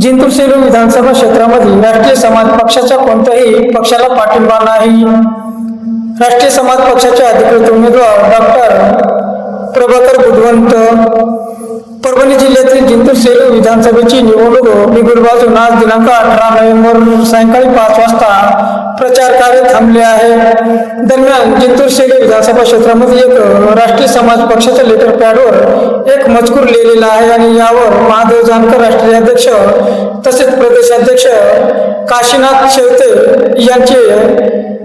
जिंतूर सेलू विधानसभा क्षेत्रामध्ये राष्ट्रीय समाज पक्षाच्या कोणत्याही पक्षाला पाठिंबा नाही. राष्ट्रीय समाज पक्षाचे अधिकृत उमेदवार डॉक्टर प्रभाकर बुधवंत. परभणी जिल्ह्यातील जिंतूर सेलू विधानसभेची निवडणूक बिगुलबाजून आज दिनांक अठरा नोव्हेंबर सायंकाळी पाच वाजता प्रचार कार्य थांबले आहे. दरम्यान जिंतूर सेलू विधानसभा क्षेत्रामध्ये एक राष्ट्रीय समाज पक्षाच्या लेटर पॅडवर एक मजकूर लिहिलेला आहे आणि यावर महादेव जानकर राष्ट्रीय अध्यक्ष तसेच प्रदेशाध्यक्ष काशीनाथ शेवते यांचे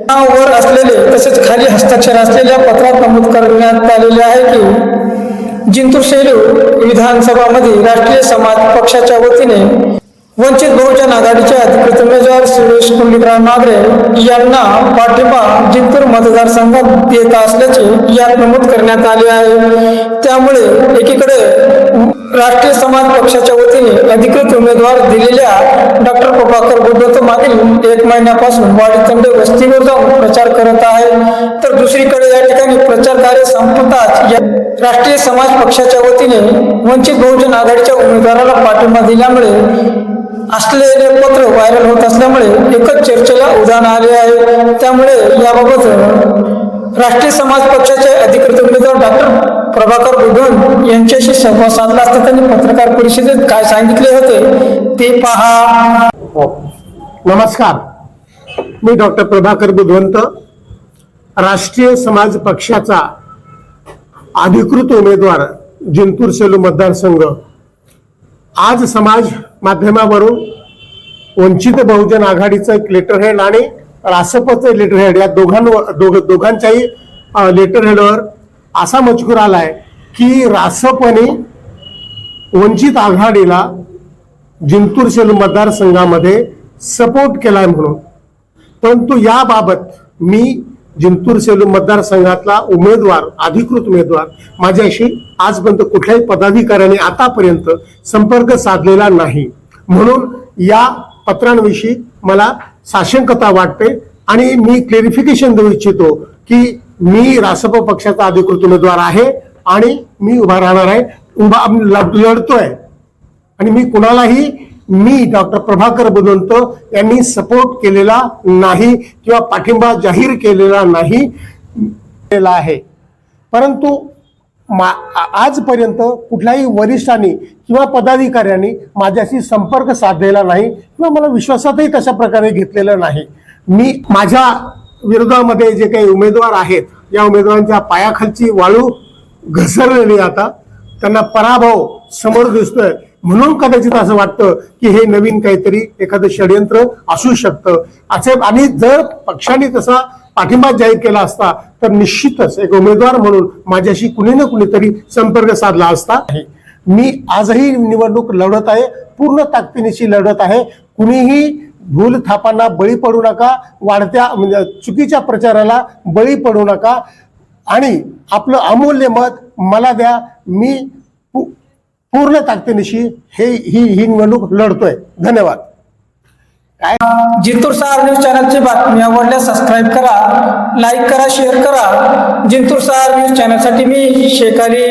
नाव वर असलेले तसेच खाली हस्ताक्षर असलेल्या पत्रात नमूद करण्यात आलेले आहे की जिंतूर शेलू विधानसभामध्ये राष्ट्रीय समाज पक्षाच्या वतीने वंचित बहुजन आघाडीचे अधिकृत उमेदवार सुरेश पुंडितराव नागरे यांना पाठिंबा जिंतूर मतदारसंघात देत असल्याचे यात नमूद करण्यात आले आहे. त्यामुळे एकीकडे राष्ट्रीय समाज पक्षाच्या वतीने अधिकृत उमेदवार दिलेल्या डॉक्टर प्रभाकर बुद्धत मागील एक महिन्यापासून वाडीतंडे वस्तीवर जाऊन प्रचार करत आहे. तर दुसरीकडे या ठिकाणी प्रचार कार्य संपताच या राष्ट्रीय समाज पक्षाच्या वतीने वंचित बहुजन आघाडीच्या उमेदवाराला पाठिंबा दिल्यामुळे असलेले पत्र व्हायरल होत असल्यामुळे एकच चर्चेला उदाहरण आले आहे. त्यामुळे याबाबत राष्ट्रीय समाज पक्षाचे अधिकृत उमेदवार डॉक्टर प्रभाकर बुधन यांच्याशी संवाद साधला असता त्यांनी पत्रकार परिषदेत काय सांगितले होते ते पहा. हो. नमस्कार. मी डॉक्टर प्रभाकर बुधवंत राष्ट्रीय समाज पक्षाचा अधिकृत उमेदवार जिंतूर सेलू मतदारसंघ. आज समाज माध्यमावरून वंचित बहुजन आघाडीचं एक लेटर हेड आणि रासपचं लेटर हेड या दोघांवर दोघ दोघांच्याही लेटर हेडवर असा मजकूर आलाय की रासपने वंचित आघाडीला जिंतूर सेलू मतदारसंघामध्ये सपोर्ट केलाय म्हणून. परंतु याबाबत मी जिंतूर सेलू मतदारसंघातला उमेदवार अधिकृत उमेदवार माझ्याशी आजपर्यंत कुठल्याही पदाधिकाऱ्याने आतापर्यंत संपर्क साधलेला नाही. म्हणून या पत्रांविषयी मला साशंकता वाटते आणि मी क्लेरिफिकेशन देऊ इच्छितो की मी रासप पक्षाचा अधिकृत उमेदवार आहे आणि मी उभा राहणार आहे. उभा लढतोय. आणि मी कुणालाही मी डॉक्टर प्रभाकर बुदवंत यांनी सपोर्ट केलेला नाही किंवा पाठिंबा जाहीर केलेला नाही. केला आहे. परंतु मा आजपर्यंत कुठल्याही वरिष्ठांनी किंवा पदाधिकाऱ्यांनी माझ्याशी संपर्क साधलेला नाही किंवा मला विश्वासातही तशा प्रकारे घेतलेलं नाही. मी माझ्या विरोधामध्ये जे काही उमेदवार आहेत या उमेदवारांच्या पायाखालची वाळू घसरलेली आता. त्यांना पराभव समोर दिसतोय. म्हणून कदाचित असं वाटतं की हे नवीन काहीतरी एखादं षडयंत्र असू शकतं. असे आणि जर पक्षाने तसा पाठिंबा जाहीर केला असता तर निश्चितच एक उमेदवार म्हणून माझ्याशी कुणी ना कुणीतरी संपर्क साधला असता. मी आजही निवडणूक लढत आहे पूर्ण ताकदीनिशी लढत आहे. कुणीही भूल थापांना बळी पडू नका वाढत्या म्हणजे चुकीच्या प्रचाराला बळी पडू नका. आणि आपलं अमूल्य मत मला द्या मी पूर्ण ताकदीनिशी हे ही ही निवडणूक लढतोय. धन्यवाद. जिंतूर सहार न्यूज चॅनलची बातमी आवडल्यास सबस्क्राईब करा लाईक करा शेअर करा. जिंतूर सहार न्यूज चॅनलसाठी मी शेखाली